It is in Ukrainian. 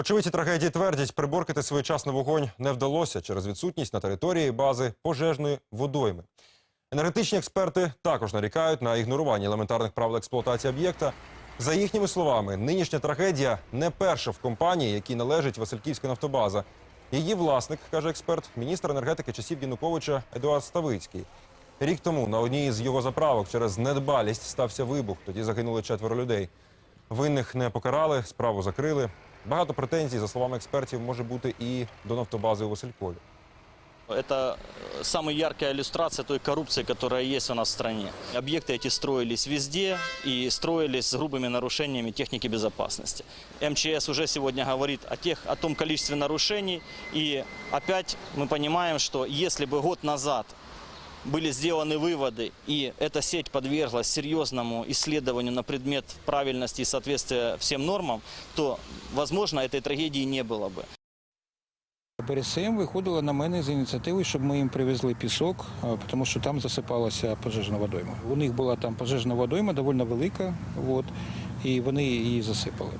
Очевидці трагедії твердять, приборкати своєчасно вогонь не вдалося через відсутність на території бази пожежної водойми. Енергетичні експерти також нарікають на ігнорування елементарних правил експлуатації об'єкта. За їхніми словами, нинішня трагедія не перша в компанії, якій належить Васильківська нафтобаза. Її власник, каже експерт, міністр енергетики часів Януковича Едуард Ставицький. Рік тому на одній із його заправок через недбалість стався вибух. Тоді загинули четверо людей. Винних не покарали, справу закрили. Багато претензій, за словами експертів, може бути і до нафтобази у Василькові. Это э, самая яркая иллюстрация той коррупции, которая есть у нас в стране. Объекты эти строились везде и строились с грубыми нарушениями техники безопасности. МЧС уже сегодня говорит о, тех, о том количестве нарушений. И опять мы понимаем, что если бы год назад были сделаны выводы, и эта сеть подверглась серьезному исследованию на предмет правильности и соответствия всем нормам, то, возможно, этой трагедии не было бы. БРСМ виходила на мене з ініціативою, щоб ми їм привезли пісок, а, тому що там засипалася пожежна водойма. У них була там пожежна водойма доволі велика, от, і вони її засипали.